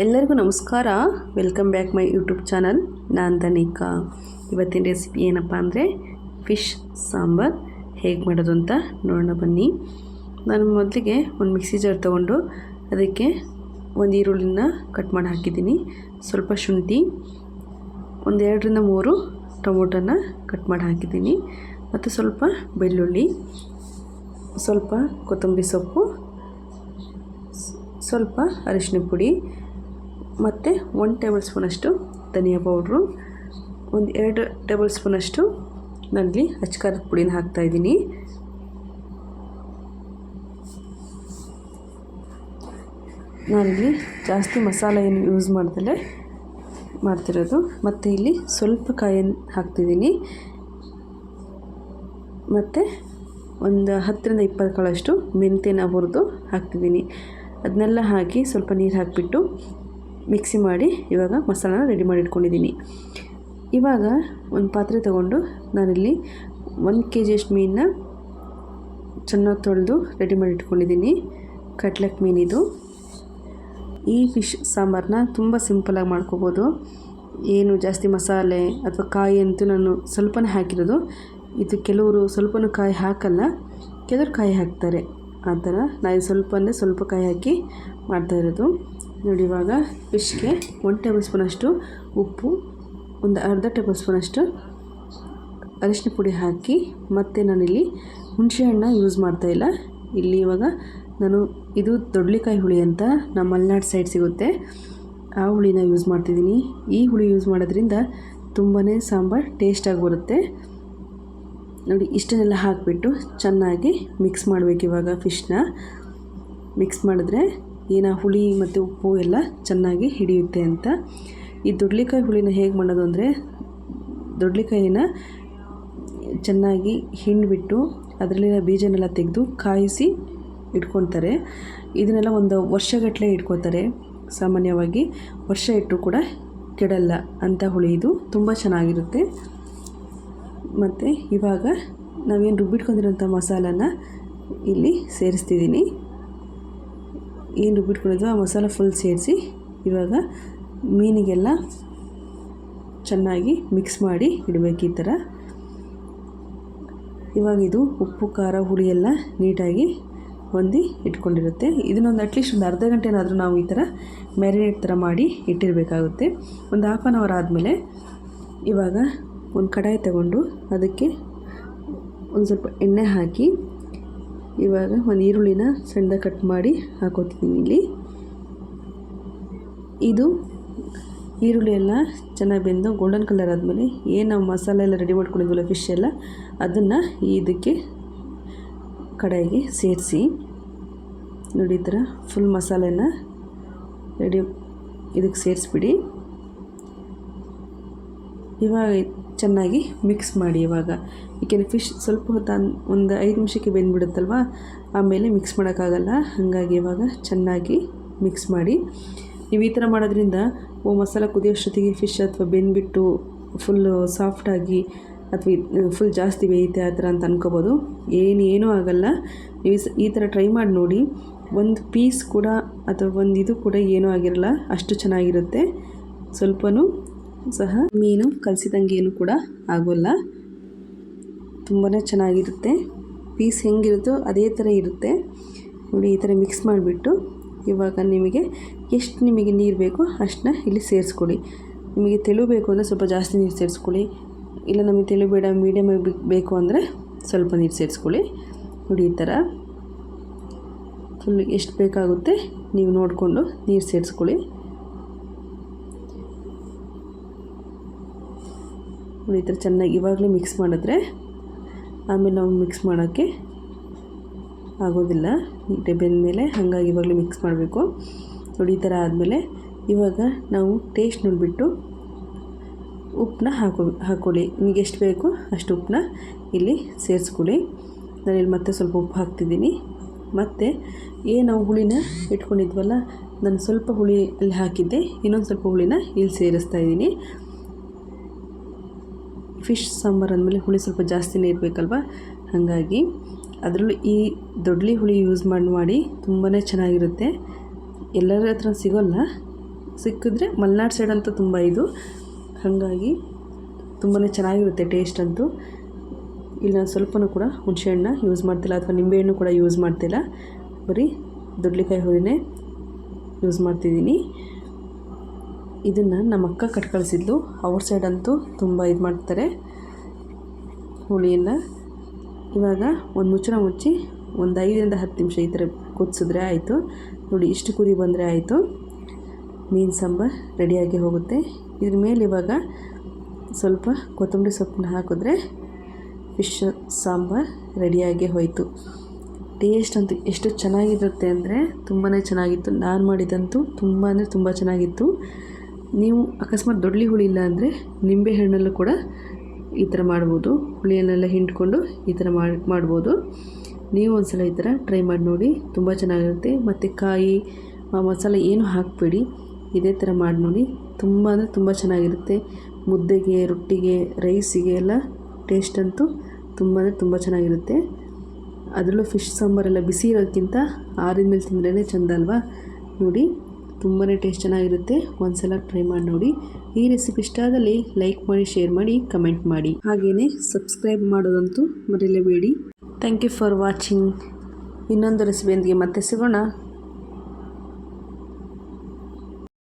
ಎಲ್ಲರಿಗೂ ನಮಸ್ಕಾರ. Welcome back my YouTube channel ನಾನು ಇವತ್ತಿನ ರೆಸಿಪಿ ಏನಪ್ಪ ಅಂದರೆ ಫಿಶ್ ಸಾಂಬಾರ್. ಹೇಗೆ ಮಾಡೋದು ಅಂತ ನೋಡೋಣ ಬನ್ನಿ. ನಾನು ಮೊದಲಿಗೆ ಒಂದು ಮಿಕ್ಸಿ ಜಾರ್ ತೊಗೊಂಡು ಅದಕ್ಕೆ ಒಂದು ಈರುಳ್ಳಿನ ಕಟ್ ಮಾಡಿ ಹಾಕಿದ್ದೀನಿ. ಸ್ವಲ್ಪ ಶುಂಠಿ ಒಂದೆರಡರಿಂದ ಮೂರು ಟೊಮೊಟೊನ ಕಟ್ ಮಾಡಿ ಹಾಕಿದ್ದೀನಿ. ಮತ್ತು ಸ್ವಲ್ಪ ಬೆಳ್ಳುಳ್ಳಿ, ಸ್ವಲ್ಪ ಕೊತ್ತಂಬರಿ ಸೊಪ್ಪು ಸ್ವಲ್ಪ ಅರಿಶಿನ ಪುಡಿ ಮತ್ತು ಒಂದು ಟೇಬಲ್ ಸ್ಪೂನಷ್ಟು ಧನಿಯಾ ಪೌಡ್ರು, ಒಂದು ಎರಡು ಟೇಬಲ್ ಸ್ಪೂನಷ್ಟು ನಾನಿಲ್ಲಿ ಅಚ್ಕಾರದ ಪುಡಿನ ಹಾಕ್ತಾಯಿದ್ದೀನಿ ನಾನಿಲ್ಲಿ ಜಾಸ್ತಿ ಮಸಾಲೆ ಏನು ಯೂಸ್ ಮಾಡ್ದಲೇ ಮಾಡ್ತಿರೋದು. ಮತ್ತು ಇಲ್ಲಿ ಸ್ವಲ್ಪ ಕಾಯನ್ನು ಹಾಕ್ತಿದ್ದೀನಿ. ಮತ್ತು ಒಂದು ಹತ್ತರಿಂದ ಇಪ್ಪತ್ತು ಕಾಳಷ್ಟು ಮೆಂತ್ಯನ ಹುರಿದು ಹಾಕ್ತಿದ್ದೀನಿ. ಅದನ್ನೆಲ್ಲ ಹಾಕಿ ಸ್ವಲ್ಪ ನೀರು ಹಾಕಿಬಿಟ್ಟು ಮಿಕ್ಸಿ ಮಾಡಿ ಇವಾಗ ಮಸಾಲಾನ ರೆಡಿ ಮಾಡಿ ಇಟ್ಕೊಂಡಿದ್ದೀನಿ. ಇವಾಗ ಒಂದು ಪಾತ್ರೆ ತಗೊಂಡು ನಾನಿಲ್ಲಿ ಒಂದು ಕೆ ಜಿಯಷ್ಟು ಮೀನನ್ನ ಚೆನ್ನಾಗಿ ತೊಳೆದು ರೆಡಿ ಮಾಡಿ ಇಟ್ಕೊಂಡಿದ್ದೀನಿ. ಕಟ್ಲೆಟ್ ಮೀನಿದು ಈ ಫಿಶ್ ಸಾಂಬಾರನ್ನ ತುಂಬ ಸಿಂಪಲಾಗಿ ಮಾಡ್ಕೋಬೋದು. ಏನು ಜಾಸ್ತಿ ಮಸಾಲೆ ಅಥವಾ ಕಾಯಿ ಅಂತೂ ನಾನು ಸ್ವಲ್ಪನೇ ಹಾಕಿರೋದು. ಇದು ಕೆಲವರು ಸ್ವಲ್ಪನೂ ಕಾಯಿ ಹಾಕಲ್ಲ, ಕೆಲವರು ಕಾಯಿ ಹಾಕ್ತಾರೆ. ಆ ಥರ ನಾನು ಸ್ವಲ್ಪ ಅಂದರೆ ಸ್ವಲ್ಪ ಕಾಯಿ ಹಾಕಿ ಮಾಡ್ತಾಯಿರೋದು ನೋಡಿ ಇವಾಗ ಫಿಶ್ಗೆ ಒನ್ ಟೇಬಲ್ ಸ್ಪೂನಷ್ಟು ಉಪ್ಪು, ಒಂದು ಅರ್ಧ ಟೇಬಲ್ ಸ್ಪೂನಷ್ಟು ಅರಿಶಿನ ಪುಡಿ ಹಾಕಿ, ಮತ್ತು ನಾನಿಲ್ಲಿ ಹುಣಸೆಹಣ್ಣ ಯೂಸ್ ಮಾಡ್ತಾಯಿಲ್ಲ ಇಲ್ಲಿ. ಇವಾಗ ನಾನು ಇದು ದೊಡ್ಲಿಕಾಯಿ ಹುಳಿ ಅಂತ ನಮ್ಮ ಮಲೆನಾಡು ಸೈಡ್ ಸಿಗುತ್ತೆ. ಆ ಹುಳಿನ ಯೂಸ್ ಮಾಡ್ತಿದ್ದೀನಿ. ಈ ಹುಳಿ ಯೂಸ್ ಮಾಡೋದ್ರಿಂದ ತುಂಬಾ ಸಾಂಬಾರು ಟೇಸ್ಟಾಗಿ ಬರುತ್ತೆ. ನೋಡಿ, ಇಷ್ಟನ್ನೆಲ್ಲ ಹಾಕಿಬಿಟ್ಟು ಚೆನ್ನಾಗಿ ಮಿಕ್ಸ್ ಮಾಡಬೇಕು ಇವಾಗ ಫಿಶ್ನ ಮಿಕ್ಸ್ ಮಾಡಿದ್ರೆ ಏನ ಹುಳಿ ಮತ್ತು ಉಪ್ಪು ಎಲ್ಲ ಚೆನ್ನಾಗಿ ಹಿಡಿಯುತ್ತೆ ಅಂತ. ಈ ದೊಡ್ಲಿಕಾಯಿ ಹುಳಿನ ಹೇಗೆ ಮಾಡೋದು ಅಂದರೆ, ದೊಡ್ಲಿಕಾಯಿನ ಚೆನ್ನಾಗಿ ಹಿಂಡಿಬಿಟ್ಟು ಅದರಲ್ಲಿನ ಬೀಜನೆಲ್ಲ ತೆಗೆದು ಕಾಯಿಸಿ ಇಟ್ಕೊತಾರೆ ಇದನ್ನೆಲ್ಲ ಒಂದು ವರ್ಷಗಟ್ಟಲೆ ಇಟ್ಕೋತಾರೆ ಸಾಮಾನ್ಯವಾಗಿ ವರ್ಷ ಇಟ್ಟು ಕೂಡ ಕೆಡಲ್ಲ ಅಂಥ ಹುಳಿ ಇದು. ತುಂಬ ಚೆನ್ನಾಗಿರುತ್ತೆ. ಮತ್ತು ಇವಾಗ ನಾವೇನು ರುಬ್ಬಿಟ್ಕೊಂಡಿರೋಂಥ ಮಸಾಲನ ಇಲ್ಲಿ ಸೇರಿಸ್ತಿದ್ದೀನಿ. ಏನು ರುಬ್ಬಿಟ್ಕೊಂಡಿದ್ವೋ ಆ ಮಸಾಲ ಫುಲ್ ಸೇರಿಸಿ ಇವಾಗ ಮೀನಿಗೆಲ್ಲ ಚೆನ್ನಾಗಿ ಮಿಕ್ಸ್ ಮಾಡಿ ಇಡಬೇಕು ಈ ಥರ. ಇವಾಗ ಇದು ಉಪ್ಪು, ಖಾರ, ಹುಳಿ ಎಲ್ಲ ನೀಟಾಗಿ ಹೊಂದಿ ಇಟ್ಕೊಂಡಿರುತ್ತೆ. ಇದನ್ನೊಂದು ಅಟ್ಲೀಸ್ಟ್ ಒಂದು ಅರ್ಧ ಗಂಟೆನಾದರೂ ನಾವು ಈ ಥರ ಮ್ಯಾರಿನೇಟ್ ಥರ ಮಾಡಿ ಇಟ್ಟಿರಬೇಕಾಗುತ್ತೆ. ಒಂದು ಹಾಫ್ ಆನ್ ಅವರ್ ಆದಮೇಲೆ ಇವಾಗ ಒಂದು ಕಡಾಯಿ ತಗೊಂಡು ಅದಕ್ಕೆ ಒಂದು ಸ್ವಲ್ಪ ಎಣ್ಣೆ ಹಾಕಿ ಇವಾಗ ಒಂದು ಈರುಳ್ಳಿನ ಸಣ್ಣದಾಗಿ ಕಟ್ ಮಾಡಿ ಹಾಕೋತಿದ್ದೀನಿ ಇಲ್ಲಿ. ಇದು ಈರುಳ್ಳಿ ಎಲ್ಲ ಚೆನ್ನಾಗಿ ಬೆಂದು ಗೋಲ್ಡನ್ ಕಲರ್ ಆದಮೇಲೆ ಏನು ನಾವು ಮಸಾಲೆ ಎಲ್ಲ ರೆಡಿ ಮಾಡ್ಕೊಂಡಿದ್ವಲ್ಲ ಫಿಶ್ ಎಲ್ಲ, ಅದನ್ನು ಇದಕ್ಕೆ ಕಡಾಯಿಗೆ ಸೇರಿಸಿ. ನೋಡಿ ಈ ಫುಲ್ ಮಸಾಲೆನ ರೆಡಿ ಇದಕ್ಕೆ ಸೇರಿಸ್ಬಿಡಿ. ಇವಾಗ ಚೆನ್ನಾಗಿ ಮಿಕ್ಸ್ ಮಾಡಿ ಇವಾಗ. ಏಕೆಂದರೆ ಫಿಶ್ ಸ್ವಲ್ಪ ಹೊತ್ತು ಒಂದು ಐದು ನಿಮಿಷಕ್ಕೆ ಬೆಂದ್ಬಿಡುತ್ತಲ್ವ? ಆಮೇಲೆ ಮಿಕ್ಸ್ ಮಾಡೋಕ್ಕಾಗಲ್ಲ. ಹಾಗಾಗಿ ಇವಾಗ ಚೆನ್ನಾಗಿ ಮಿಕ್ಸ್ ಮಾಡಿ. ನೀವು ಈ ಥರ ಮಾಡೋದ್ರಿಂದ ಓ, ಮಸಾಲ ಕುದಿಯೋಷ್ಟೊತ್ತಿಗೆ ಫಿಶ್ ಅಥವಾ ಬೆಂದ್ಬಿಟ್ಟು ಫುಲ್ಲು ಸಾಫ್ಟಾಗಿ ಅಥವಾ ಫುಲ್ ಜಾಸ್ತಿ ಬೇಯುತ್ತೆ ಆ ಥರ ಅಂತ ಅನ್ಕೋಬೋದು. ಏನು, ಏನೂ ಆಗೋಲ್ಲ. ನೀವು ಈ ಥರ ಟ್ರೈ ಮಾಡಿ ನೋಡಿ. ಒಂದು ಪೀಸ್ ಕೂಡ ಅಥವಾ ಒಂದು ಇದು ಕೂಡ ಏನೂ ಆಗಿರಲ್ಲ. ಅಷ್ಟು ಚೆನ್ನಾಗಿರುತ್ತೆ. ಸ್ವಲ್ಪನೂ ಸಹ ಮೀನು ಕಲಸಿದಂಗೆ ಏನು ಕೂಡ ಆಗೋಲ್ಲ. ತುಂಬಾ ಚೆನ್ನಾಗಿರುತ್ತೆ. ಪೀಸ್ ಹೆಂಗಿರುತ್ತೋ ಅದೇ ಥರ ಇರುತ್ತೆ. ನೋಡಿ, ಈ ಥರ ಮಿಕ್ಸ್ ಮಾಡಿಬಿಟ್ಟು ಇವಾಗ ನಿಮಗೆ ಎಷ್ಟು ನಿಮಗೆ ನೀರು ಬೇಕೋ ಅಷ್ಟನ್ನ ಇಲ್ಲಿ ಸೇರಿಸ್ಕೊಳ್ಳಿ. ನಿಮಗೆ ತೆಳು ಬೇಕು ಅಂದರೆ ಸ್ವಲ್ಪ ಜಾಸ್ತಿ ನೀರು ಸೇರಿಸ್ಕೊಳ್ಳಿ. ಇಲ್ಲ ನಮಗೆ ತೆಳು ಬೇಡ ಮೀಡಿಯಮಾಗಿ ಬೇಕು ಅಂದರೆ ಸ್ವಲ್ಪ ನೀರು ಸೇರಿಸ್ಕೊಳ್ಳಿ. ನೋಡಿ, ಈ ಥರ. ಫುಲ್ ಎಷ್ಟು ಬೇಕಾಗುತ್ತೆ ನೀವು ನೋಡಿಕೊಂಡು ನೀರು ಸೇರಿಸ್ಕೊಳ್ಳಿ. ನೋಡಿ, ಈ ಥರ ಚೆನ್ನಾಗಿ ಇವಾಗಲೇ ಮಿಕ್ಸ್ ಮಾಡಿದ್ರೆ ಆಮೇಲೆ ನಾವು ಮಿಕ್ಸ್ ಮಾಡೋಕ್ಕೆ ಆಗೋದಿಲ್ಲ. ನೀಟಾಗಿ ಬೆಂದಮೇಲೆ ಹಾಗಾಗಿ ಇವಾಗಲೇ ಮಿಕ್ಸ್ ಮಾಡಬೇಕು. ನೋಡಿ, ಈ ಥರ ಆದಮೇಲೆ ಇವಾಗ ನಾವು ಟೇಸ್ಟ್ ನೋಡಿಬಿಟ್ಟು ಉಪ್ಪನ್ನ ಹಾಕೋ ಹಾಕ್ಕೊಳ್ಳಿ ನಿಮಗೆ ಎಷ್ಟು ಬೇಕು ಅಷ್ಟು ಉಪ್ಪನ್ನ ಇಲ್ಲಿ ಸೇರಿಸ್ಕೊಳ್ಳಿ. ನಾನಿಲ್ಲಿ ಮತ್ತೆ ಸ್ವಲ್ಪ ಉಪ್ಪು ಹಾಕ್ತಿದ್ದೀನಿ. ಮತ್ತು ಏನು ನಾವು ಹುಳಿನ ಇಟ್ಕೊಂಡಿದ್ವಲ್ಲ, ನಾನು ಸ್ವಲ್ಪ ಹುಳಿ ಅಲ್ಲಿ ಹಾಕಿದ್ದೆ, ಇನ್ನೊಂದು ಸ್ವಲ್ಪ ಹುಳಿನ ಇಲ್ಲಿ ಸೇರಿಸ್ತಾ ಇದ್ದೀನಿ. ಫಿಶ್ ಸಾಂಬಾರು ಅಂದಮೇಲೆ ಹುಳಿ ಸ್ವಲ್ಪ ಜಾಸ್ತಿನೇ ಇರಬೇಕಲ್ವ? ಹಾಗಾಗಿ ಅದರಲ್ಲೂ ಈ ದೊಡ್ಡಲಿ ಹುಳಿ ಯೂಸ್ ಮಾಡಿ ಮಾಡಿ ತುಂಬಾ ಚೆನ್ನಾಗಿರುತ್ತೆ. ಎಲ್ಲರ ಹತ್ರ ಸಿಗೋಲ್ಲ. ಸಿಕ್ಕಿದ್ರೆ ಮಲೆನಾಡು ಸೈಡ್ ಅಂತೂ ತುಂಬ ಇದು. ಹಾಗಾಗಿ ತುಂಬಾ ಚೆನ್ನಾಗಿರುತ್ತೆ ಟೇಸ್ಟ್ ಅಂತೂ. ಇಲ್ಲಿ ನಾನು ಸ್ವಲ್ಪನೂ ಕೂಡ ಹುಣಸೆಹಣ್ಣ ಯೂಸ್ ಮಾಡ್ತಿಲ್ಲ ಅಥವಾ ನಿಂಬೆಹಣ್ಣು ಕೂಡ ಯೂಸ್ ಮಾಡ್ತಿಲ್ಲ. ಬರೀ ದೊಡ್ಲಿಕಾಯಿ ಹುಳಿನೇ ಯೂಸ್ ಮಾಡ್ತಿದ್ದೀನಿ. ಇದನ್ನು ನಮ್ಮ ಅಕ್ಕ ಕಟ್ ಕಳಿಸಿದ್ಲು ಅವ್ರ ಸೈಡ್ ಅಂತೂ ತುಂಬ ಇದು ಮಾಡ್ತಾರೆ. ಹುಳಿಯನ್ನು ಇವಾಗ ಒಂದು ಮುಚ್ಚಳ ಮುಚ್ಚಿ ಒಂದು ಐದರಿಂದ ಹತ್ತು ನಿಮಿಷ ಈ ಥರ ಕುದಿಸಿದ್ರೆ ಆಯಿತು. ನೋಡಿ, ಇಷ್ಟು ಕುದಿ ಬಂದರೆ ಆಯಿತು. ಮೀನು ಸಾಂಬಾರು ರೆಡಿಯಾಗಿ ಹೋಗುತ್ತೆ. ಇದ್ರ ಮೇಲೆ ಇವಾಗ ಸ್ವಲ್ಪ ಕೊತ್ತಂಬರಿ ಸೊಪ್ಪನ್ನ ಹಾಕಿದ್ರೆ ಫಿಶ್ ಸಾಂಬಾರು ರೆಡಿಯಾಗಿ ಹೋಯಿತು. ಟೇಸ್ಟ್ ಅಂತೂ ಎಷ್ಟು ಚೆನ್ನಾಗಿರುತ್ತೆ ಅಂದರೆ ತುಂಬಾ ಚೆನ್ನಾಗಿತ್ತು. ನಾನು ಮಾಡಿದಂತೂ ತುಂಬ ಅಂದರೆ ತುಂಬ ಚೆನ್ನಾಗಿತ್ತು. ನೀವು ಅಕಸ್ಮಾತ್ ದೊಡ್ಡಲಿ ಹುಳಿ ಇಲ್ಲ ಅಂದರೆ ನಿಂಬೆ ಹಣ್ಣಲ್ಲೂ ಕೂಡ ಈ ಥರ ಮಾಡ್ಬೋದು. ಹುಳಿಯನ್ನೆಲ್ಲ ಹಿಂಡ್ಕೊಂಡು ಈ ಥರ ಮಾಡಿ, ಮಾಡ್ಬೋದು. ನೀವು ಒಂದು ಸಲ ಈ ಥರ ಟ್ರೈ ಮಾಡಿ ನೋಡಿ, ತುಂಬ ಚೆನ್ನಾಗಿರುತ್ತೆ. ಮತ್ತು ಕಾಯಿ ಮಸಾಲೆ ಏನು ಹಾಕಬೇಡಿ. ಇದೇ ಥರ ಮಾಡಿ ನೋಡಿ, ತುಂಬ ಅಂದರೆ ತುಂಬ ಚೆನ್ನಾಗಿರುತ್ತೆ. ಮುದ್ದೆಗೆ, ರೊಟ್ಟಿಗೆ, ರೈಸಿಗೆ ಎಲ್ಲ ಟೇಸ್ಟ್ ಅಂತೂ ತುಂಬ ಅಂದರೆ ತುಂಬ ಚೆನ್ನಾಗಿರುತ್ತೆ. ಅದರಲ್ಲೂ ಫಿಶ್ ಸಾಂಬಾರೆಲ್ಲ ಬಿಸಿ ಇರೋದಕ್ಕಿಂತ ಆರಿದ ಮೇಲೆ ತಿಂದ್ರೇ ಚೆಂದ ಅಲ್ವಾ? ನೋಡಿ. ತುಂಬಾ ಟೇಸ್ಟ್ ಚೆನ್ನಾಗಿರುತ್ತೆ. ಒಂದ್ಸಲ ಟ್ರೈ ಮಾಡಿ ನೋಡಿ. ಈ ರೆಸಿಪಿ ಇಷ್ಟ ಆದಲ್ಲಿ ಲೈಕ್ ಮಾಡಿ, ಶೇರ್ ಮಾಡಿ, ಕಮೆಂಟ್ ಮಾಡಿ. ಹಾಗೆಯೇ ಸಬ್ಸ್ಕ್ರೈಬ್ ಮಾಡೋದಂತೂ ಮರೆಯಲೇಬೇಡಿ ಥ್ಯಾಂಕ್ ಯು ಫಾರ್ ವಾಚಿಂಗ್. ಇನ್ನೊಂದು ರೆಸಿಪಿಯೊಂದಿಗೆ ಮತ್ತೆ ಸಿಗೋಣ.